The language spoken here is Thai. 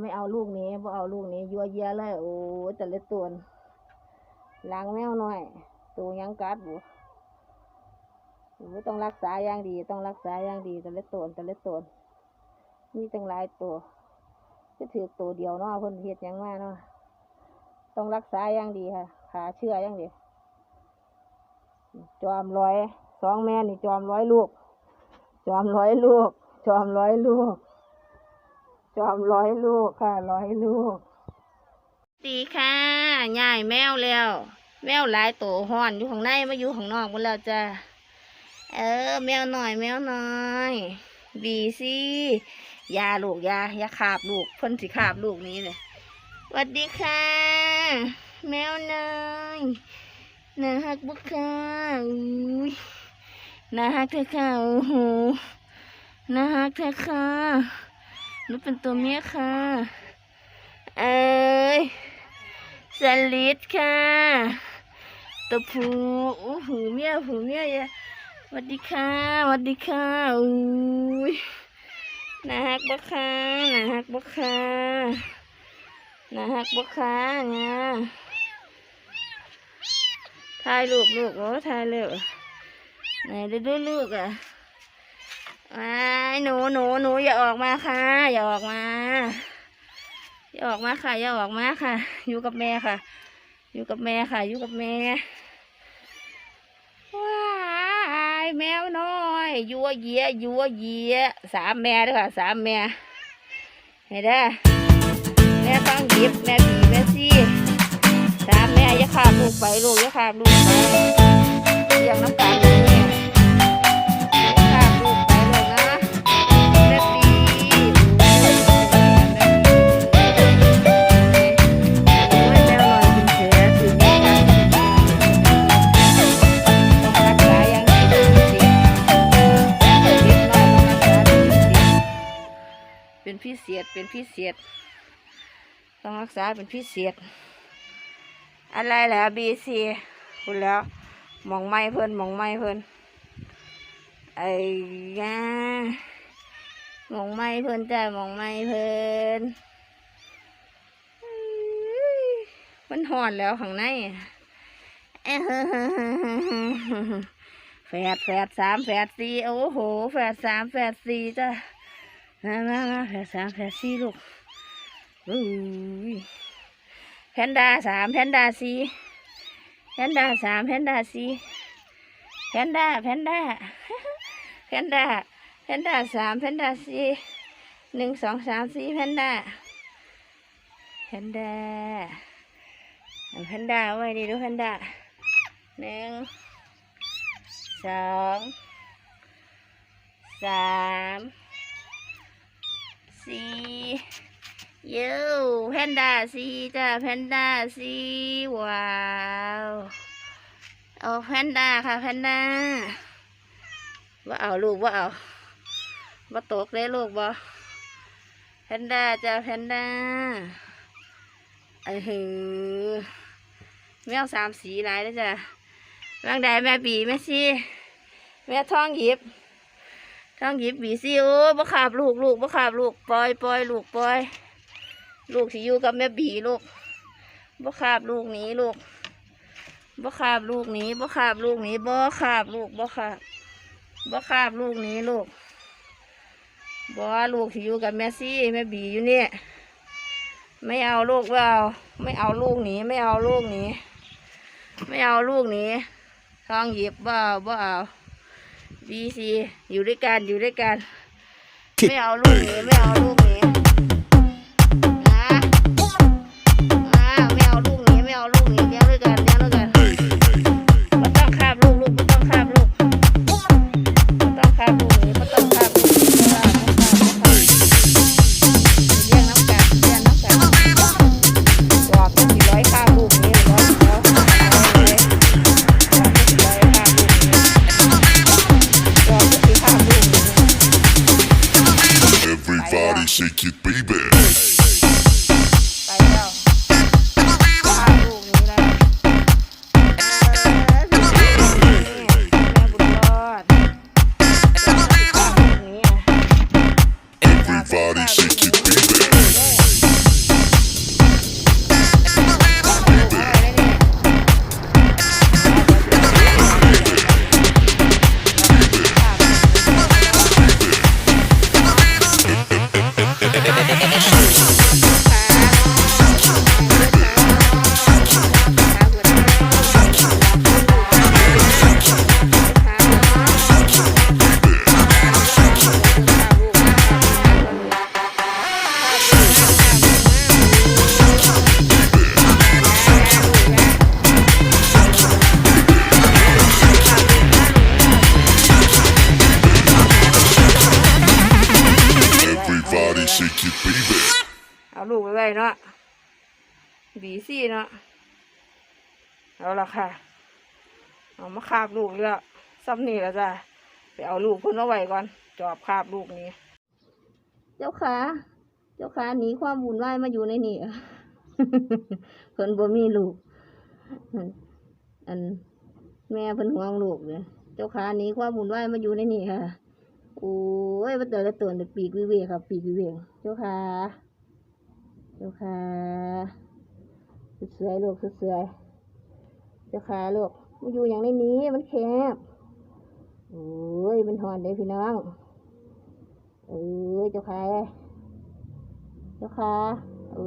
ไม่เอาลูกนี้บ่เอาลูกนี้ยัวเยียเลยโอ้แต่ละตัวล้างแมวหน่อยตัวยังกัดบุโอ้ต้องรักษาอย่างดี ต้องรักษาอย่างดีแต่ละตัวแต่ละตัวมีตั้งหลายตัวก็ถือตัวเดียวเนาะเพิ่นเฮ็ดหยังมาเนาะต้องรักษาอย่างดีค่ะขาเชื่ออย่างดีจอมร้อยสองแม่นี่จอมร้อยลูก จอมร้อยลูก จอมร้อยลูก จอมร้อยลูกค่ะร้อยลูกดีค่ะย่ายแมวแล้ว แมวหลายตัวห้อนอยู่ข้างในมาอยู่ข้างนอกหมดแล้วจ้ะเออ แมวหน่อย แมวหน่อยบีสิยาลูกยายาขาบลูกพ่นสิขาบลูกนี้เลยสวัสดีค่ะ แมวน้อยน่าฮักบุกค่ะอุ้ยน่าฮักเธอค่ะโอ้โหน่าฮักเธอค่ะ นูเป็นตัวเมียค่ะ เอ้ยสลิดค่ะตัวผู้โอ้โหเมียผู้เมียอย่าสวัสดีค่ะสวัสดีค่ะอุ้ยน่าฮักบักค่ะน่าฮักบักค่ะน่าฮักบักค่ะเนี่ยถ่ายรูปลูกโอ้ถ่ายเร็วไหนดูดูลูกอะ หนูหนูหนูอย่าออกมาค่ะ อย่าออกมา อย่าออกมาค่ะ อย่าออกมาค่ะ อยู่กับแม่ค่ะ อยู่กับแม่ค่ะ อยู่กับแม่ว้ายแมวน้อยยัวเยียยัวเยียสามแม่ด้วยค่ะสามแม่เห็นได้แม่ต้งยิบแม่ผีแม่ซี่สามแม่อย่าขาดลูกไปลูกอย่าขาดลูกไปเลี้ยงน้ำตาล ษเป็นพิเศษ ต้องรักษาเป็นพิเศษ อะไรแหละบีซีคุณแล้วหมองไม้เพิ่นหมองไม้เพิ่นไอ้ยาหมองไม้เพิ่นจ้ะหมองไม้เพิ่นมันหอนแล้วข้างในแฝดแฝดสามแฝดสี่โอ้โหแฝดสามแฝดสี่จ้ะ มามามาแผลสามแผลสี่ลูกอุ้ยแพนด้าสามแพนด้าสี่แพนด้าสามแพนด้าสี่แพนด้าแพนด้าแพนด้าแพนด้าสามแพนด้าสี่หนึ่งสองสามสี่แพนด้าแพนด้าแพนด้าเอาไว้ดีดูแพนด้าหนึ่งสองสาม สียูแพนด้าสีจ้าแพนด้าสีว้าวเอาแพนด้าค่ะแพนด้าว่าเอาลูกว่าเอาว่าตกเลยลูกบ่แพนด้าจ้าแพนด้าไอ้หือแมวสามสีหลายแล้วจ้ะบางใดแม่ปีแม่ซีแม่ท้องหยิบ ท้องหยิบบีซิโอ้บ่ขาบลูกลูกบ่ขาบลูกปล่อยปล่อยลูกปล่อย ลูกที่อยู่กับแม่บีลูกบ่ขาบลูกหนี้ลูกบ่ขาบลูกหนี้บ่ขาบลูกหนี้บ่ขาบลูกบ่ขาบบ่ขาบลูกหนี้ลูกบ่ลูกที่อยู่กับแม่ซี่แม่บีอยู่เนี่ยไม่เอาลูกไม่เอาไม่เอาลูกหนีไม่เอาลูกหนีไม่เอาลูกหนีท้องหยิบบ่เอาบ่เอา บีซีอยู่ด้วยกันอยู่ด้วยกัน ไม่เอาลูกหนี้ไม่เอาลูกหนี้ shake it, baby. Shake Everybody shake your baby. เอาลูกไปไว้เนาะบีซี่เนาะเอาละค่ะ เอามาคาบลูกแล้วซ้ำนี่แล้วจ้ะไปเอาลูกเพิ่นเอาไว้ก่อน จอบคาบลูกนี้ เจ้าขาเจ้าขาหนีความวุ่นวายมาอยู่ในนี่อะเพิ่นบ่มีลูกอันอันแม่เพิ่นห่วงลูกเลยเจ้าขาหนีความวุ่นวายมาอยู่ในนี่ค่ะ โอ้ยมันแต่ละตัวเนี่ยปีกวิเวกครับปีกวิเวกเจ้าขาเจ้าขาสวยลูกสวยเจ้าขาลูกมันอยู่อย่างในนี้มันแคบโอ้ยมันหอนเด้พี่น้องเอ้ยเจ้าขาเจ้าขาเอ้